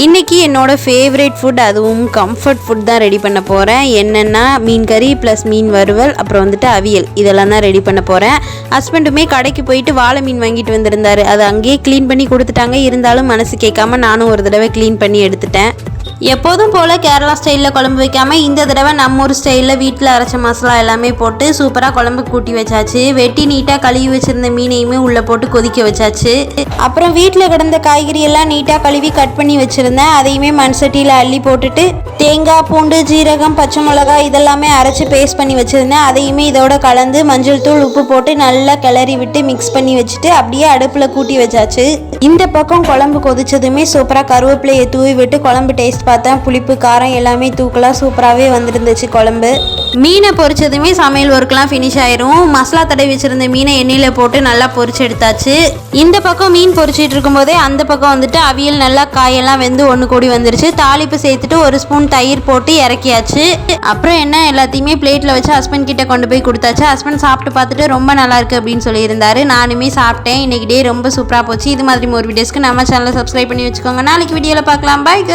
இன்றைக்கி என்னோட favourite food அதுவும் கம்ஃபர்ட் ஃபுட் தான் ரெடி பண்ண போகிறேன் என்னென்னா மீன் கறி ப்ளஸ் மீன் வறுவல் அப்புறம் வந்துட்டு அவியல். இதெல்லாம் தான் ரெடி பண்ண போகிறேன் ஹஸ்பண்டுமே கடைக்கு போயிட்டு வாழை மீன் வாங்கிட்டு வந்திருந்தாரு. அதை அங்கேயே க்ளீன் பண்ணி கொடுத்துட்டாங்க. இருந்தாலும் மனசு கேட்காம நானும் ஒரு தடவை க்ளீன் பண்ணி எடுத்துட்டேன். எப்போதும் போல் கேரளா ஸ்டைலில் குழம்பு வைக்காம இந்த தடவை நம்ம ஊர் ஸ்டைலில் வீட்டில் அரைச்ச மசாலா எல்லாமே போட்டு சூப்பராக குழம்பு கூட்டி வச்சாச்சு. வெட்டி நீட்டாக கழுவி வச்சுருந்த மீனையுமே உள்ளே போட்டு கொதிக்க வச்சாச்சு. அப்புறம் வீட்டில் கிடந்த காய்கறி எல்லாம் நீட்டாக கழுவி கட் பண்ணி வச்சுருந்தேன். அதையுமே மண் சட்டியில் அள்ளி போட்டுட்டு தேங்காய் பூண்டு ஜீரகம் பச்சை மிளகாய் இதெல்லாமே அரைச்சி பேஸ்ட் பண்ணி வச்சுருந்தேன். அதையுமே இதோட கலந்து மஞ்சள் தூள் உப்பு போட்டு நல்லா கிளறி விட்டு மிக்ஸ் பண்ணி வச்சுட்டு அப்படியே அடுப்பில் கூட்டி வச்சாச்சு. இந்த பக்கம் குழம்பு கொதிச்சதுமே சூப்பராக கருவேப்பிலையை தூவி விட்டு குழம்பு டேஸ்ட் பார்த்தேன். புளிப்பு காரம் எல்லாமே தூக்கலாக சூப்பராகவே வந்துருந்துச்சு குழம்பு. மீனை பொரிச்சதுமே சமையல் ஒர்க்லாம் ஃபினிஷ் ஆயிரும். மசாலா தடவி வச்சிருந்த மீனை எண்ணெயில் போட்டு நல்லா பொரிச்சு எடுத்தாச்சு. இந்த பக்கம் மீன் பொரிச்சிட்டு இருக்கும்போதே அந்த பக்கம் வந்துட்டு அவியல் நல்லா காயெல்லாம் வெந்து ஒன்று கூடி வந்துருச்சு. தாளிப்பு சேர்த்துட்டு ஒரு ஸ்பூன் தயிர் போட்டு இறக்கியாச்சு. அப்புறம் என்ன எல்லாத்தையுமே பிளேட்டில் வச்சு ஹஸ்பண்ட் கிட்ட கொண்டு போய் கொடுத்தாச்சு. ஹஸ்பண்ட் சாப்பிட்டு பார்த்துட்டு ரொம்ப நல்லா இருக்கு அப்படின்னு சொல்லியிருந்தாரு. நானுமே சாப்பிட்டேன். இன்னைக்கு டே ரொம்ப சூப்பராக போச்சு. இது மாதிரி ஒரு வீடியோஸ்க்கு நம்ம சேனலை சப்ஸ்கிரைப் பண்ணி வச்சுக்கோங்க. நாளைக்கு வீடியோவில் பார்க்கலாம். பாய்